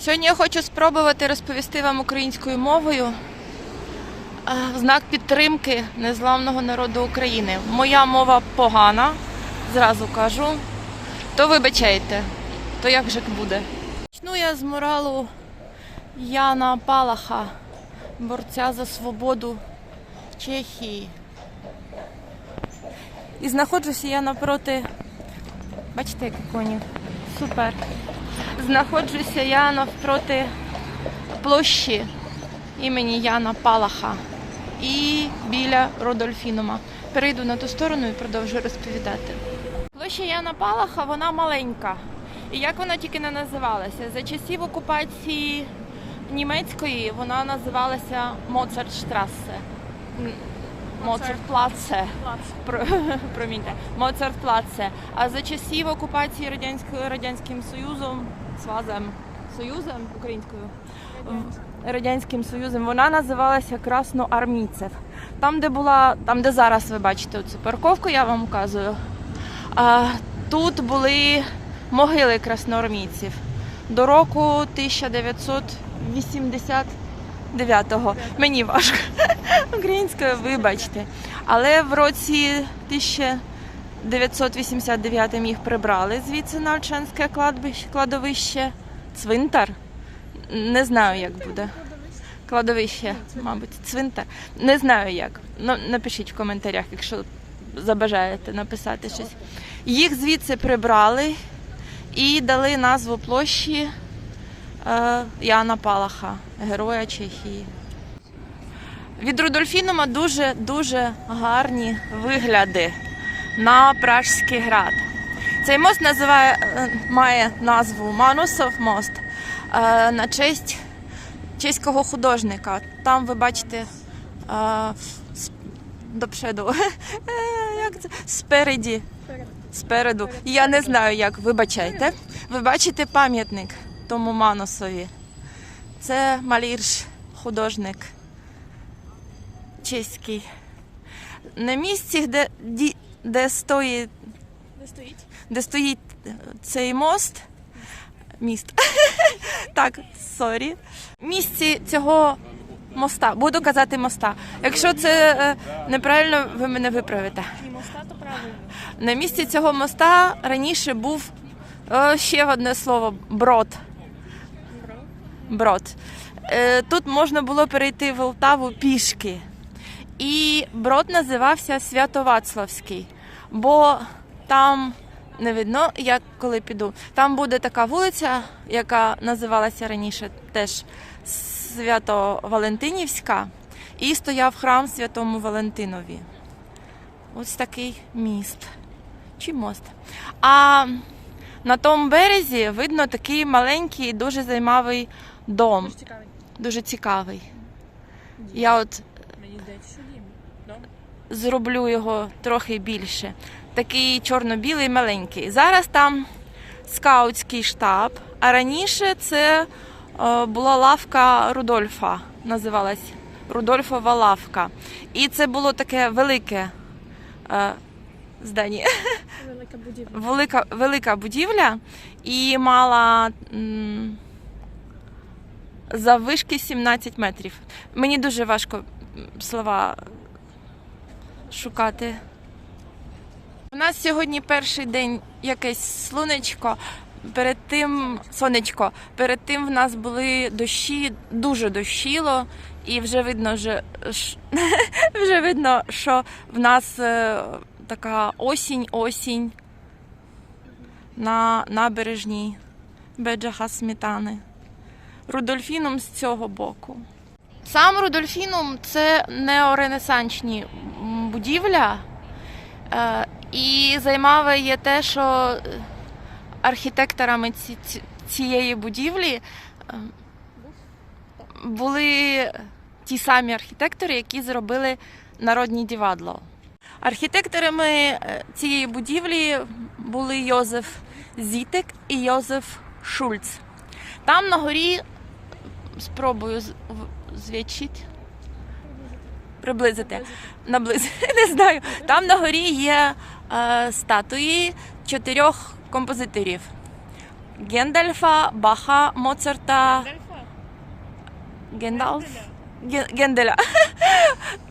Сьогодні я хочу спробувати розповісти вам українською мовою е, в знак підтримки незламного народу України. Моя мова погана, зразу кажу. То вибачайте, то як же буде. Почну я з моралу Яна Палаха, борця за свободу в Чехії. І знаходжуся я напроти. Бачите, які коні? Супер. Знаходжуся я навпроти площі імені Яна Палаха і біля Родольфінума. Перейду на ту сторону і продовжу розповідати. Площа Яна Палаха вона маленька. І як вона тільки не називалася? За часів окупації німецької вона називалася Моцартштрасе. Моцартплаце. Про, проміньте. Моцартплаце. А за часів окупації Радянською Радянським Союзом, Свазем, Союзом українською. Радянським Союзом вона називалася Красноармійцев. Там, де була, там, де зараз ви бачите цю парковку, я вам вказую. А, тут були могили красноармійців до року 1989-го. Мені важко українською, вибачте. Але в році 1989 їх прибрали звідси на Ольчанське кладовище, цвинтар. Не знаю, як буде. Кладовище, мабуть, цвинтар. Не знаю як. Ну, напишіть в коментарях, якщо забажаєте написати щось. Їх звідси прибрали і дали назву площі Яна Палаха, героя Чехії. Від Рудольфінума дуже дуже гарні вигляди на Пражський град. Цей мост називає, е, має назву Манусов мост е, на честь чеського художника. Там ви бачите е, с- до пшеду. Е, Як це? Спереді. Спереду. Я не знаю, як, вибачайте. Ви бачите пам'ятник тому Манусові. Це малірш, художник чеський. На місці, де, де стоїть Не стоїть. де стоїть цей мост, міст. так, сорі. Місці цього моста, буду казати моста. Якщо це е, неправильно, ви мене виправите. Моста то правильно. На місці цього моста раніше був ще одне слово брод. Брод. Е, Тут можна було перейти в Полтаву пішки. І брод називався Свято-Вацлавський, бо там не видно, як коли піду. Там буде така вулиця, яка називалася раніше теж Свято-Валентинівська, і стояв храм Святому Валентинові. Ось такий міст чи мост. А на тому березі видно такий маленький, дуже займавий дом, Дуже цікавий. дуже цікавий. Я от Мені здається, що дім. Дом. зроблю його трохи більше. Такий чорно-білий маленький. Зараз там скаутський штаб, а раніше це е, була лавка Рудольфа, називалась Рудольфова лавка. І це було таке велике е, здання. Велика будівля. велика, велика будівля і мала м, заввишки 17 метрів. Мені дуже важко слова шукати. У нас сьогодні перший день якесь сонечко. Перед тим сонечко. Перед тим в нас були дощі, дуже дощило, і вже видно, ш- вже видно, що в нас е, така осінь, осінь на набережній Беджаха Сметани. Рудольфінум з цього боку. Сам Рудольфінум це неоренесанчні будівля. Е, і займаве є те, що архітекторами ці, ці- цієї будівлі е, були ті самі архітектори, які зробили народні дівадло. Архітекторами е, цієї будівлі були Йозеф Зітек і Йозеф Шульц. Там на горі спробую звідчити. Приблизити. Наблизити, не знаю. Там на горі є е, статуї чотирьох композиторів. Гендальфа, Баха, Моцарта, Дельфа? Гендалф. Ген- Генделя.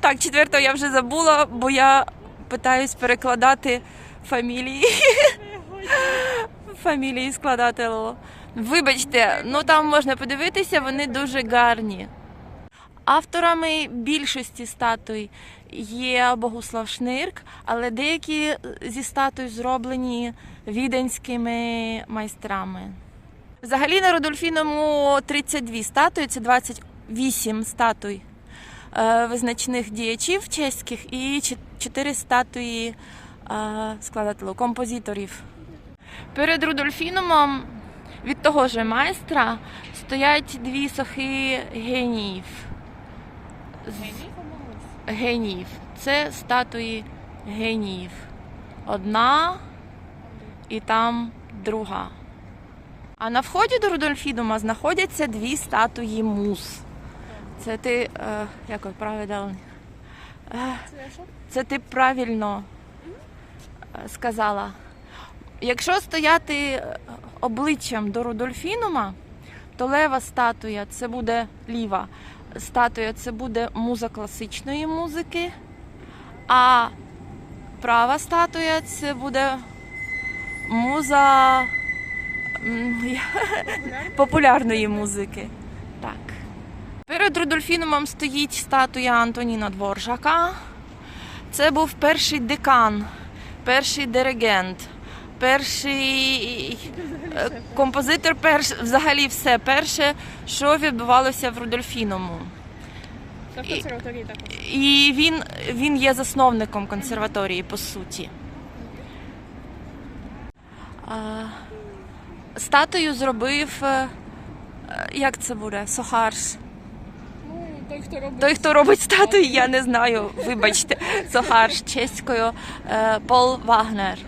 Так, четвертого я вже забула, бо я питаюсь перекладати фамілії. Фамілії складати. Вибачте, ну там можна подивитися, вони дуже гарні. Авторами більшості статуй є Богуслав Шнирк, але деякі зі статуй зроблені віденськими майстрами. Взагалі на Рудольфіному 32 статуї, це 28 статуй е, визначних діячів чеських і 4 статуї е, складателів, композиторів. Перед Рудольфінумом від того ж майстра стоять дві сохи геніїв. Геніїв. Це статуї геніїв. Одна і там друга. А на вході до Рудольфідума знаходяться дві статуї мус. Це ти, е, як правильно, е, Це ти правильно е, сказала. Якщо стояти е, обличчям до Рудольфінума, то лева статуя це буде ліва статуя це буде муза класичної музики, а права статуя це буде муза популярної музики. Так. Перед Рудольфінумом стоїть статуя Антоніна Дворжака. Це був перший декан, перший диригент, перший е, композитор, перш, взагалі все перше, що відбувалося в Рудольфіному. В І- консерваторії також. І він, він є засновником консерваторії, по суті. А, статую зробив. е, е, Як це буде? Сохарш. Ну, той, хто робить. Той, хто робить статуї, я не знаю. Вибачте, Сохарш чеською е, Пол Вагнер.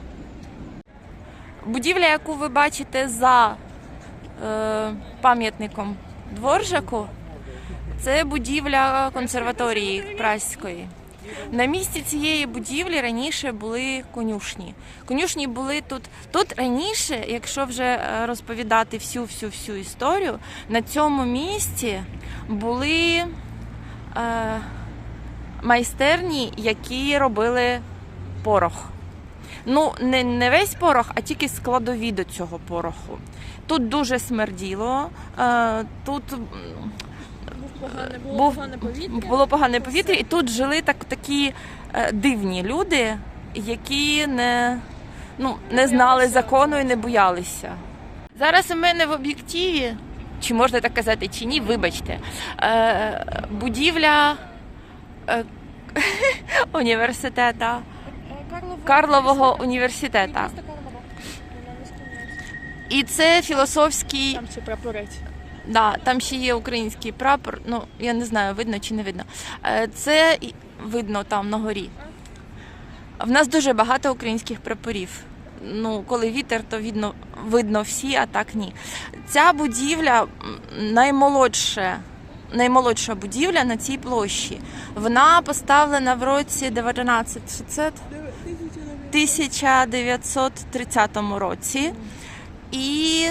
Будівля, яку ви бачите за е, пам'ятником Дворжаку, це будівля консерваторії Праської. На місці цієї будівлі раніше були конюшні. Конюшні були тут. Тут раніше, якщо вже е, розповідати всю всю всю історію, на цьому місці були е, майстерні, які робили порох. Ну, не, не весь порох, а тільки складові до цього пороху. Тут дуже смерділо, е, тут Був погане, було був, погане повітря. було погане повітря, і тут жили так, такі е, дивні люди, які не, ну, не знали закону і не боялися. Зараз у мене в об'єктиві, чи можна так казати, чи ні, вибачте, е, будівля університета, Карлово- Карлового університету. І це філософський Там ще прапорець. Да, там ще є український прапор. Ну я не знаю, видно чи не видно. Е, Це видно там на горі. В нас дуже багато українських прапорів. Ну, коли вітер, то видно, видно всі, а так ні. Ця будівля наймолодша, наймолодша будівля на цій площі. Вона поставлена в році 1930 1930 році. І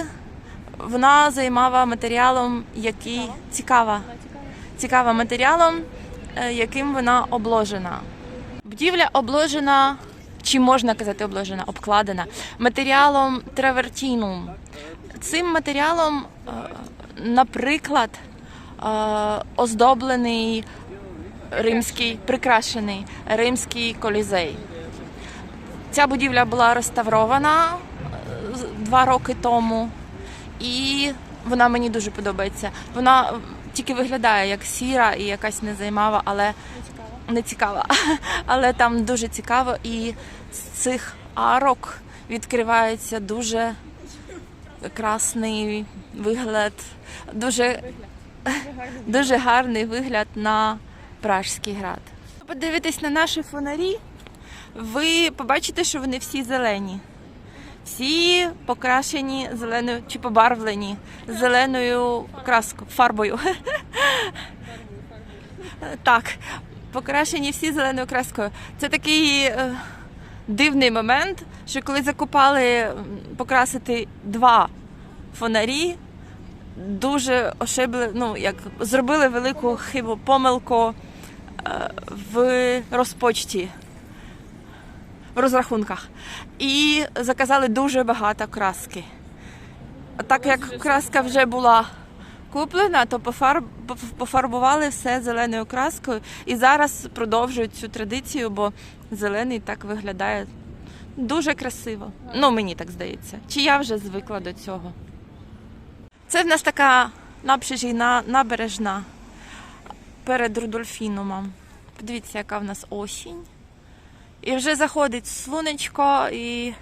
вона займала матеріалом, який цікава, цікава. матеріалом, е, яким вона обложена. Будівля обложена, чи можна казати обложена, обкладена матеріалом травертінум. Цим матеріалом, е, наприклад, е, оздоблений римський, прикрашений римський колізей. Ця будівля була реставрована е, два роки тому, і вона мені дуже подобається. Вона е, тільки виглядає як сіра і якась незаймава, але Не цікава. Але там дуже цікаво, і з цих арок відкривається дуже красний вигляд, дуже дуже гарний вигляд на Пражський град. Подивитись на наші фонарі, ви побачите, що вони всі зелені. Всі покрашені зеленою чи побарвлені зеленою краскою, фарбою. Так, покрашені всі зеленою краскою. Це такий е, дивний момент, що коли закупали покрасити два фонарі дуже ошибли, ну як зробили велику хибу помилку е, в розпочті, в розрахунках. І заказали дуже багато краски. Так як краска вже була куплена, то пофарбували все зеленою краскою і зараз продовжують цю традицію, бо зелений так виглядає дуже красиво. Ну, мені так здається. Чи я вже звикла до цього? Це в нас така набережна, набережна перед Рудольфінумом. Подивіться, яка в нас осінь. І вже заходить сонечко і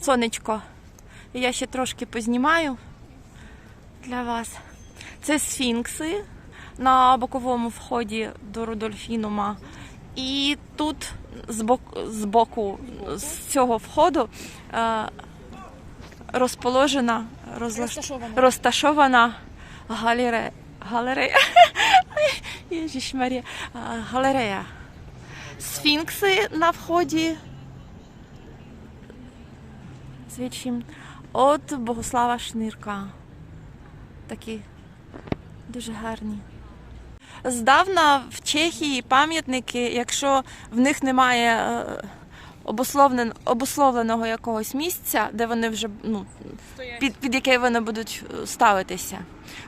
сонечко. І я ще трошки познімаю для вас. Це сфінкси на боковому вході до Рудольфінума. І тут з боку, з боку з цього входу е, розположена, розлаш... Розташовано. розташована галерея. Галерея. Єжіш Марія. Галерея. Сфінкси на вході. Звідчим. От Богослава Шнирка. Такі дуже гарні. Здавна в Чехії пам'ятники, якщо в них немає е, обусловлен- обусловленого якогось місця, де вони вже ну, під, під яке вони будуть е, ставитися.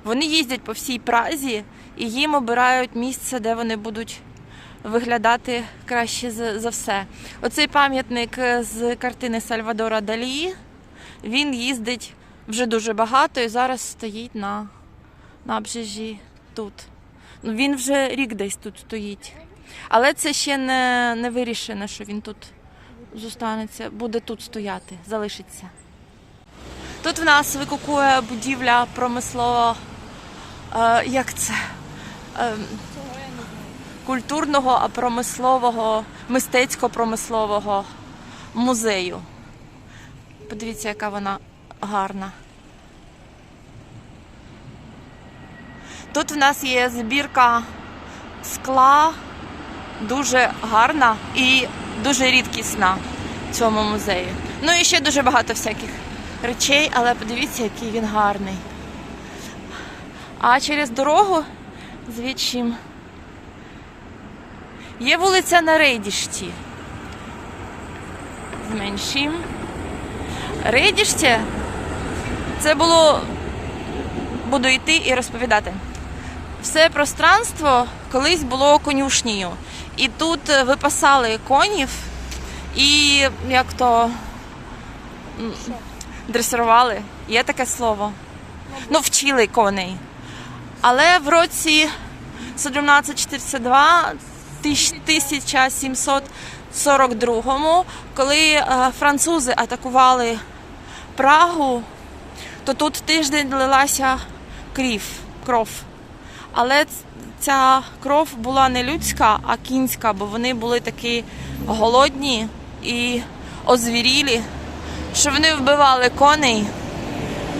Вони їздять по всій Празі і їм обирають місце, де вони будуть виглядати краще за, все. Оцей пам'ятник е, з картини Сальвадора Далі. Він їздить вже дуже багато і зараз стоїть на набережі тут. Ну, він вже рік десь тут стоїть. Але це ще не, не вирішено, що він тут зостанеться, буде тут стояти, залишиться. Тут в нас викукує будівля промислового, е, як це? Е, Цього я не знаю. Культурного, а промислового, мистецько-промислового музею. Подивіться, яка вона гарна. Тут в нас є збірка скла, дуже гарна і дуже рідкісна в цьому музеї. Ну і ще дуже багато всяких речей, але подивіться, який він гарний. А через дорогу звідчим Є вулиця на Рейдішті. Зменшим. Рейдішті це було. Буду йти і розповідати. Все пространство колись було конюшнею. І тут е, випасали конів і як то дресирували. Є таке слово. Ну, вчили коней. Але в році 1742 1742, коли е, французи атакували Прагу, то тут тиждень лилася крів, кров. Але ця кров була не людська, а кінська, бо вони були такі голодні і озвірілі, що вони вбивали коней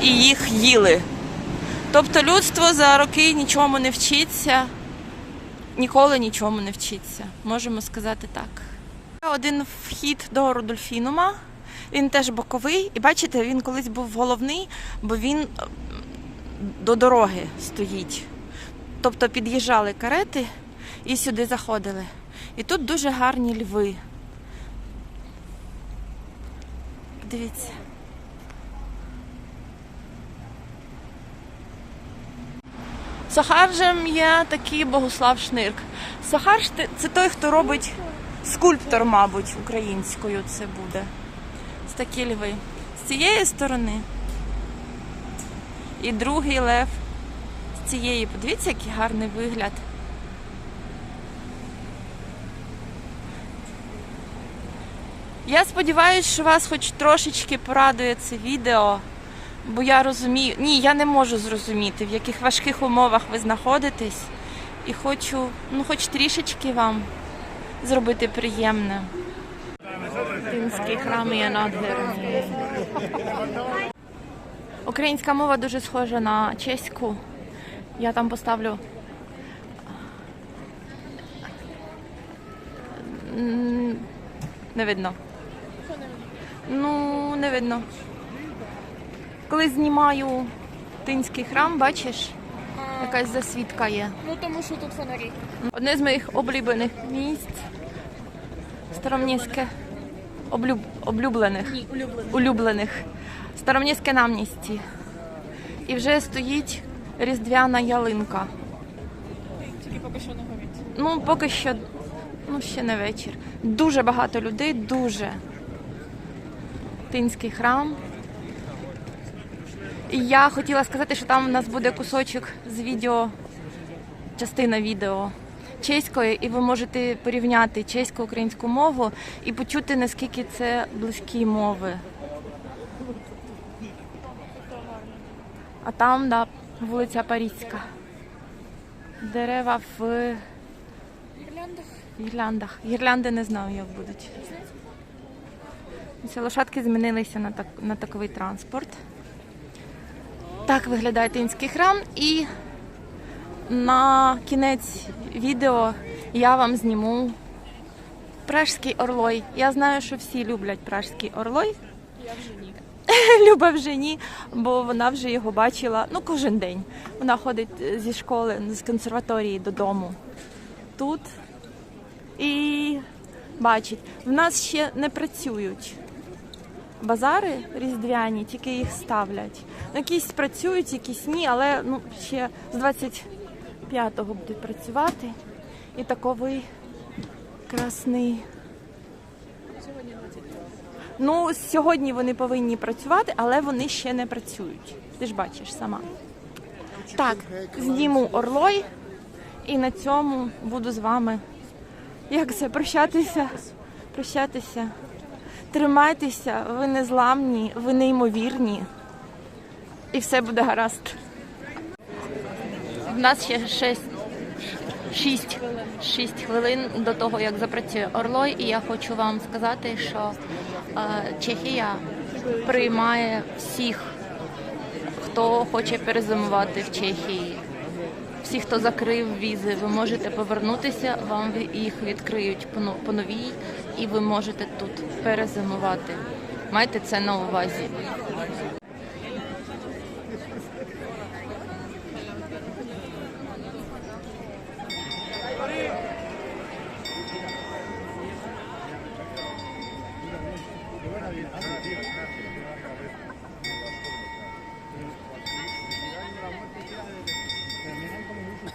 і їх їли. Тобто людство за роки нічому не вчиться ніколи нічому не вчиться, можемо сказати так. Один вхід до Рудольфінума, він теж боковий, і бачите, він колись був головний, бо він е, до дороги стоїть. Тобто під'їжджали карети і сюди заходили. І тут дуже гарні льви. Подивіться. Сахаржем є такий Богослав Шнирк. Сахарж це той, хто робить скульптор, мабуть, українською це буде. З такі льви. З цієї сторони. І другий лев з цієї. Подивіться, який гарний вигляд. Я сподіваюся, що вас хоч трошечки порадує це відео. Бо я розумію, ні, я не можу зрозуміти, в яких важких умовах ви знаходитесь, і хочу, ну, хоч трішечки вам зробити приємне. Фінські храми є надгарні. Українська мова дуже схожа на чеську. Я там поставлю. Не видно? Ну, не видно. Коли знімаю Тинський храм, бачиш, якась засвідка є. Ну тому що тут фонарі. Одне з моїх улюблених місць. Старомніське. Облюб... Облюблених. Ні, улюблений. Улюблених. Старомніське намністі. І вже стоїть різдвяна ялинка. Тільки поки що не горить. Ну, поки що, ну, ще не вечір. Дуже багато людей, дуже. Тинський храм. Я хотіла сказати, що там у нас буде кусочок з відео, частина відео чеської, і ви можете порівняти чеську українську мову і почути, наскільки це близькі мови. А там, да, вулиця Парізька. Дерева в. Гірляндах. Гірлянди не знаю, як будуть. Ці лошадки змінилися на, так, на таковий транспорт. Так виглядає Тинський храм. І на кінець відео я вам зніму пражський орлой. Я знаю, що всі люблять пражський орлой. Я вже ні. Люба вже ні, бо вона вже його бачила ну кожен день. Вона ходить е, зі школи, з консерваторії додому. Тут і бачить, в нас ще не працюють базари різдвяні, тільки їх ставлять. Ну, якісь працюють, якісь ні, але ну, ще з 25-го будуть працювати. І таковий красний Сьогодні 22. Ну, сьогодні вони повинні працювати, але вони ще не працюють. Ти ж бачиш сама. Так, зніму орлой і на цьому буду з вами. Як це прощатися? Прощатися. Тримайтеся, ви незламні, ви неймовірні. І все буде гаразд. У нас ще 6, 6, 6 хвилин до того, як запрацює Орлой, і я хочу вам сказати, що е, Чехія приймає всіх, хто хоче перезимувати в Чехії. Всі, хто закрив візи, ви можете повернутися, вам їх відкриють по новій, і ви можете тут перезимувати. Майте це на увазі.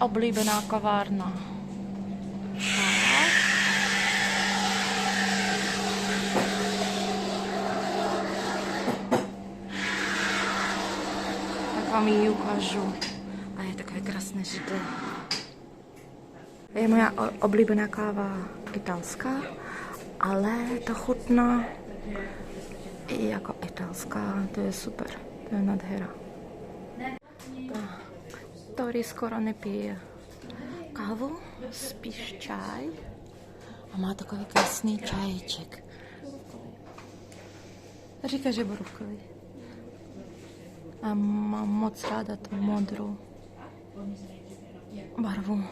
oblíbená kavárna. Tak. Vám ji ukážu. A je takové krásné židle. Je moja oblíbená káva italská, ale to chutná i jako italská. To je super. To je nadhera. Торі скоро не п'є каву, спіш чай. А має такий красний чайчик. Ріка же брукали. А моc рада ту модру барву.